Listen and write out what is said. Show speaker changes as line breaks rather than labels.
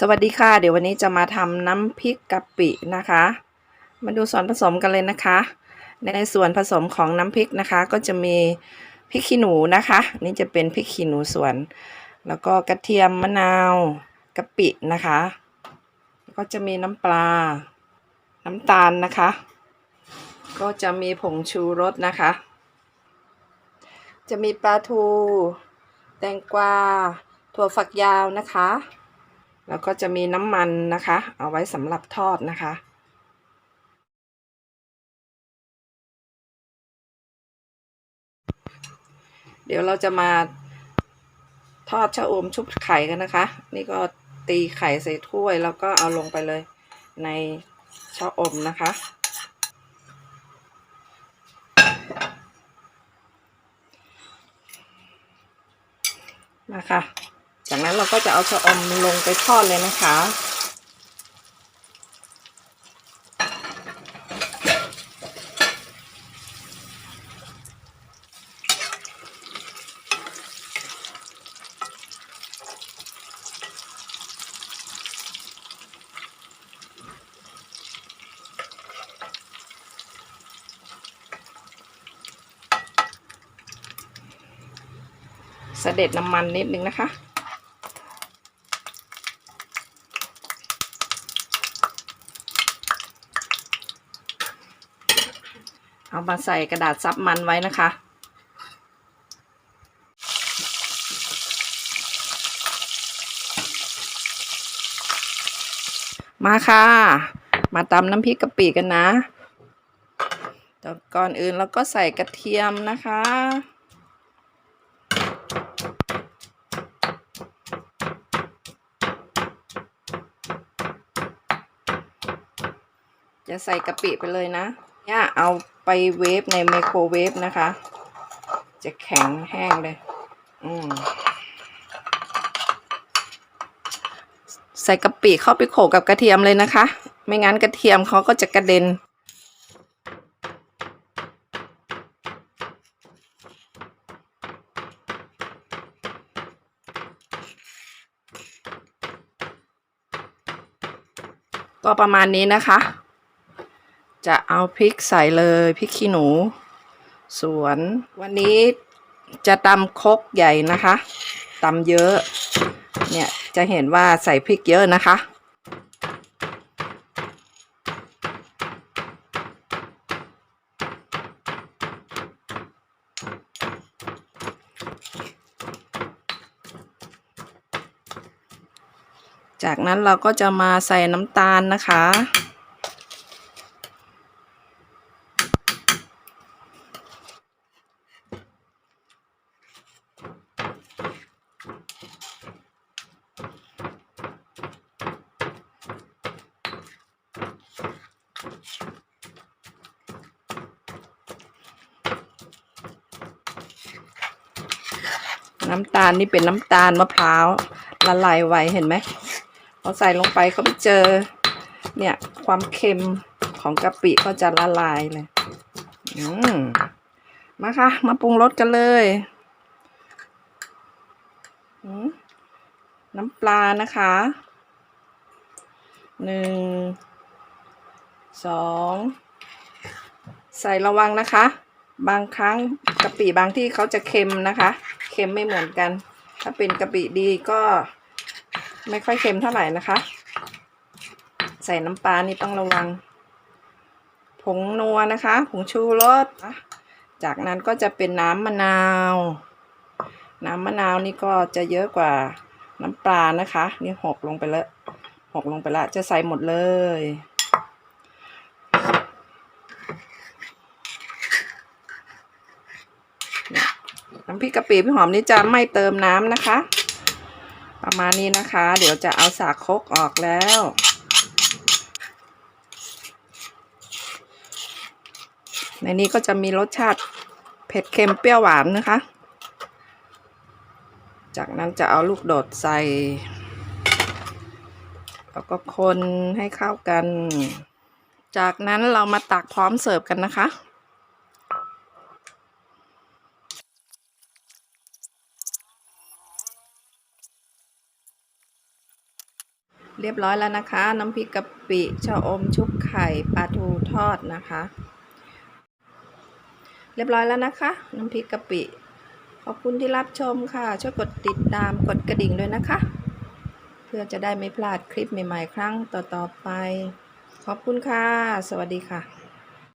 สวัสดีค่ะ เดี๋ยววันนี้จะมาทำน้ำพริกกะปินะคะ มาดูส่วนผสมกันเลยนะคะ ในส่วนผสมของน้ำพริกนะคะ ก็จะมีพริกขี้หนูนะคะ นี่จะเป็นพริกขี้หนูสวน แล้วก็กระเทียมมะนาวกะปินะคะแล้วก็จะมีน้ำปลา น้ำตาลนะคะ ก็จะมีผงชูรสนะคะ จะมีปลาทู แตงกวาถั่วฝักยาวนะคะ แล้วก็จะมีน้ำมันนะคะ เอาไว้สำหรับทอดนะคะ เดี๋ยวเราจะมาทอดชะอมชุบไข่กันนะคะ นี่ก็ตีไข่ใส่ถ้วยแล้วก็เอาลงไปเลยในชะอมนะคะ มาค่ะ จากนั้นเราก็จะเอาชะอมลงไปทอดเลยนะคะ เสด็จน้ำมันนิดนึงนะคะ เอามาใส่กระดาษซับมันไว้นะคะ มาค่ะ มาตำน้ำพริกกะปิกันนะก่อนอื่นเราก็ใส่กระเทียมนะคะ จะใส่กะปิไปเลยนะ เนี่ยเอาไปเวฟในไมโครเวฟนะคะ จะแข็งแห้งเลย อืมใส่กะปิเข้าไปโขกกับกระเทียมเลยนะคะ ไม่งั้นกระเทียมเขาก็จะกระเด็น ก็ประมาณนี้นะคะ จะเอาพริกใส่เลยพริกขี้หนู สวน วันนี้จะตำครกใหญ่นะคะตำเยอะ เนี่ยจะเห็นว่าใส่พริกเยอะนะคะจากนั้นเราก็จะมาใส่น้ำตาลนะคะ น้ำตาลนี่เป็นน้ำตาลมะพร้าวละลายไวเห็นไหมพอใส่ลงไปเขาไปเจอ เนี่ยความเค็มของกะปิก็จะละลายเลยอืมมาค่ะ มาปรุงรสกันเลยน้ำปลานะคะหนึ่งสองใส่ระวังนะคะ บางครั้งกะปิบางที่เขาจะเค็มนะคะ ค็มไม่เหมือนกัน ถ้าเป็นกะปิดีก็ไม่ค่อยเค็มเท่าไหร่นะคะ ใส่น้ำปลานี่ต้องระวัง ผงนัวนะคะ ผงชูรส จากนั้นก็จะเป็นน้ำมะนาว น้ำมะนาวนี่ก็จะเยอะกว่าน้ำปลานะคะ นี่หกลงไปแล้วหกลงไปละจะใส่หมดเลย พริกกะปิพี่หอมนี่จะไม่เติมน้ำนะคะ ประมาณนี้นะคะ เดี๋ยวจะเอาสากคกออกแล้วในนี้ก็จะมีรสชาติเผ็ดเค็มเปรี้ยวหวานนะคะ จากนั้นจะเอาลูกโดดใส่ แล้วก็คนให้เข้ากัน จากนั้นเรามาตักพร้อมเสิร์ฟกันนะคะ เรียบร้อยแล้วนะคะ น้ำพริกกะปิชะอมชุบไข่ปลาทูทอดนะคะ เรียบร้อยแล้วนะคะ น้ำพริกกะปิ ขอบคุณที่รับชมค่ะ ช่วยกดติดตามกดกระดิ่งด้วยนะคะ เพื่อจะได้ไม่พลาดคลิปใหม่ๆ ครั้งต่อๆไป ขอบคุณค่ะ สวัสดีค่ะ